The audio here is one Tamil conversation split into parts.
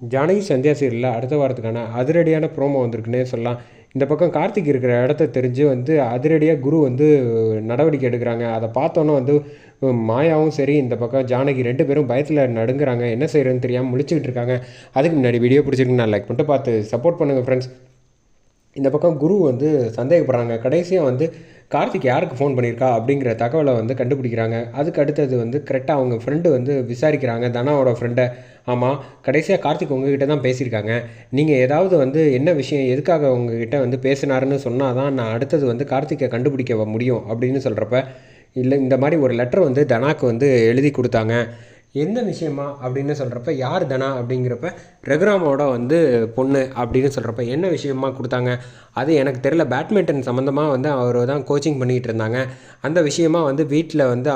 ஜானகி சந்தியா சீரியலில் அடுத்த வாரத்துக்கான அதிரடியான ப்ரோமோ வந்திருக்குன்னே சொல்லலாம். இந்த பக்கம் கார்த்திக் இருக்கிற இடத்த தெரிஞ்சு வந்து அதிரடியாக குரு வந்து நடவடிக்கை எடுக்கிறாங்க. அதை பார்த்தோன்னே வந்து மாயாவும் சரி இந்த பக்கம் ஜானகி ரெண்டு பேரும் பயத்தில் நடுங்குறாங்க. என்ன செய்கிறதுன்னு தெரியாமல் முழிச்சுக்கிட்டு இருக்காங்க. அதுக்கு முன்னாடி வீடியோ பிடிச்சிருக்கு நான் லைக் பண்ணிட்டு பார்த்து சப்போர்ட் பண்ணுங்கள் ஃப்ரெண்ட்ஸ் இந்த பக்கம் குரு வந்து சந்தேகப்படுறாங்க. கடைசியாக வந்து கார்த்திக் யாருக்கு ஃபோன் பண்ணியிருக்கா அப்படிங்கிற தகவலை வந்து கண்டுபிடிக்கிறாங்க. அதுக்கு அடுத்தது வந்து கரெக்டாக அவங்க ஃப்ரெண்டு வந்து விசாரிக்கிறாங்க. தனாவோட ஃப்ரெண்டை ஆமாம் கடைசியாக கார்த்திக் உங்ககிட்ட தான் பேசியிருக்காங்க. நீங்கள் ஏதாவது வந்து என்ன விஷயம் எதுக்காக உங்ககிட்ட வந்து பேசினாருன்னு சொன்னால் தான் நான் அடுத்தது வந்து கார்த்திக்கை கண்டுபிடிக்க முடியும் அப்படின்னு சொல்கிறப்ப இல்லை இந்த மாதிரி ஒரு லெட்டர் வந்து தனாக்கு வந்து எழுதி கொடுத்தாங்க. எந்த விஷயமா அப்படின்னு சொல்கிறப்ப யார் தனா அப்படிங்கிறப்ப ரகுராமோட வந்து பொண்ணு அப்படின்னு சொல்கிறப்ப என்ன விஷயமா கொடுத்தாங்க? அது எனக்கு தெரியல. பேட்மிண்டன் சம்மந்தமாக வந்து அவர் தான் கோச்சிங் பண்ணிகிட்டு இருந்தாங்க. அந்த விஷயமா வந்து வீட்டில் வந்து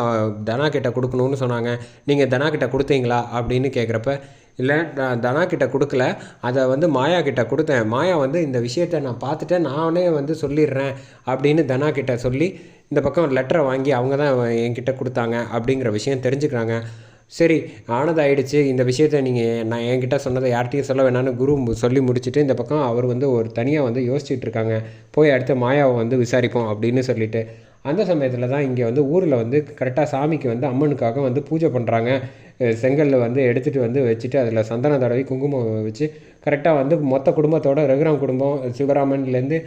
தனா கிட்ட கொடுக்கணும்னு சொன்னாங்க. நீங்கள் தனா கிட்ட கொடுத்தீங்களா அப்படின்னு கேட்குறப்ப இல்லை நான் தனா கிட்ட கொடுக்கல. அதை வந்து மாயா கிட்ட கொடுத்தேன். மாயா வந்து இந்த விஷயத்தை நான் பார்த்துட்டேன். நானே வந்து சொல்லிடுறேன். அப்படின்னு தனா கிட்ட சொல்லி இந்த பக்கம் லெட்டரை வாங்கி அவங்க தான் என்கிட்ட கொடுத்தாங்க அப்படிங்கிற விஷயம் தெரிஞ்சுக்கிறாங்க. சரி ஆனது ஆயிடுச்சு இந்த விஷயத்தை நீங்கள் நான் என்கிட்ட சொன்னதை யார்கிட்டையும் சொல்ல வேணாம்னு குரு சொல்லி முடிச்சுட்டு இந்த பக்கம் அவர் வந்து ஒரு தனியாக வந்து யோசிச்சுட்டு இருக்காங்க. போய் அடுத்து மாயாவை வந்து விசாரிப்போம் அப்படின்னு சொல்லிட்டு. அந்த சமயத்தில் தான் இங்கே வந்து ஊரில் வந்து கரெக்டாக சாமிக்கு வந்து அம்மனுக்காக வந்து பூஜை பண்ணுறாங்க செங்கல்ல வந்து எடுத்துகிட்டு வந்து வச்சுட்டு அதில் சந்தன தடவி குங்குமம் வச்சு கரெக்டாக வந்து மொத்த குடும்பத்தோட ரகுராம் குடும்பம் சிவராமன்லேருந்து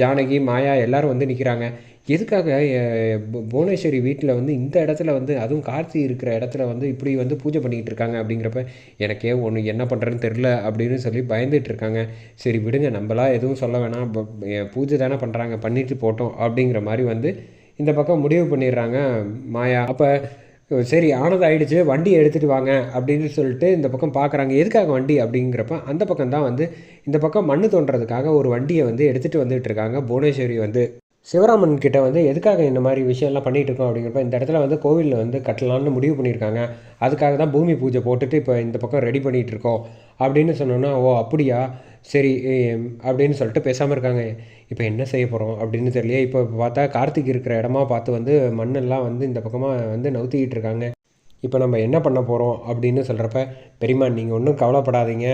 ஜானகி மாயா எல்லோரும் வந்து நிற்கிறாங்க எதுக்காக புவனேஸ்வரி வீட்டில் வந்து இந்த இடத்துல வந்து அதுவும் கார்த்தி இருக்கிற இடத்துல வந்து இப்படி வந்து பூஜை பண்ணிக்கிட்டு இருக்காங்க அப்படிங்கிறப்ப எனக்கே ஒன்று என்ன பண்ணுறேன்னு தெரில அப்படின்னு சொல்லி பயந்துட்டு இருக்காங்க. சரி விடுங்க நம்மளா எதுவும் சொல்ல வேணாம். ப- பூஜை தானே பண்ணுறாங்க பண்ணிட்டு போட்டோம் அப்படிங்கிற மாதிரி வந்து இந்த பக்கம் முடிவு பண்ணிடுறாங்க மாயா. அப்போ சரி ஆனது ஆகிடுச்சு வண்டியை எடுத்துகிட்டு வாங்க அப்படின்னு சொல்லிட்டு இந்த பக்கம் பார்க்குறாங்க எதுக்காக வண்டி அப்படிங்கிறப்ப அந்த பக்கம் தான் வந்து இந்த பக்கம் மண்ணு தோன்றதுக்காக ஒரு வண்டியை வந்து எடுத்துகிட்டு வந்துட்டு இருக்காங்க புவனேஸ்வரி வந்து. சிவராமன் கிட்ட வந்து எதுக்காக இந்த மாதிரி விஷயம்லாம் பண்ணிகிட்டு இருக்கோம்? அப்படிங்கிறப்ப இந்த இடத்துல வந்து கோவிலில் வந்து கட்டலாம்னு முடிவு பண்ணியிருக்காங்க. அதுக்காக தான் பூமி பூஜை போட்டுட்டு இப்போ இந்த பக்கம் ரெடி பண்ணிகிட்டு இருக்கோம். அப்படின்னு சொன்னோன்னா ஓ அப்படியா? சரி அப்படின்னு சொல்லிட்டு பேசாமல் இருக்காங்க. இப்போ என்ன செய்ய போகிறோம் அப்படின்னு தெரியலையே. இப்போ பார்த்தா கார்த்திக் இருக்கிற இடமா பார்த்து வந்து மண்ணெல்லாம் வந்து இந்த பக்கமாக வந்து நவுத்திக்கிட்டு இருக்காங்க. இப்போ நம்ம என்ன பண்ண போகிறோம் அப்படின்னு சொல்கிறப்ப பெரியம்மா நீங்கள் ஒன்றும் கவலைப்படாதீங்க.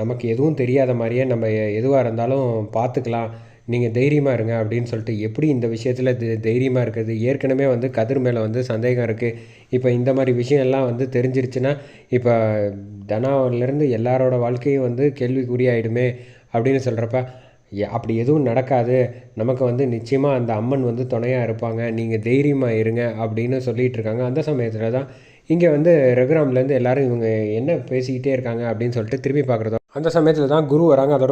நமக்கு எதுவும் தெரியாத மாதிரியே நம்ம எதுவாக இருந்தாலும் பார்த்துக்கலாம். நீங்கள் தைரியமாக இருங்க அப்படின்னு சொல்லிட்டு எப்படி இந்த விஷயத்தில் தைரியமாக இருக்கிறது? ஏற்கனவே வந்து கதிர் மேலே வந்து சந்தேகம் இருக்குது இப்போ இந்த மாதிரி விஷயம்லாம் வந்து தெரிஞ்சிருச்சுன்னா இப்போ தனாவிலேருந்து எல்லாரோட வாழ்க்கையும் வந்து கேள்விக்குறியாயிடுமே அப்படின்னு சொல்கிறப்ப அப்படி எதுவும் நடக்காது. நமக்கு வந்து நிச்சயமாக அந்த அம்மன் வந்து துணையாக இருப்பாங்க. நீங்கள் தைரியமாக இருங்க அப்படின்னு சொல்லிகிட்டு இருக்காங்க. அந்த சமயத்தில் தான் இங்கே வந்து ரகுராம்லேருந்து எல்லாரும் இவங்க என்ன பேசிக்கிட்டே இருக்காங்க அப்படின்னு சொல்லிட்டு திரும்பி பார்க்குறதோ அந்த சமயத்தில் தான் குரு வராங்க. அதோட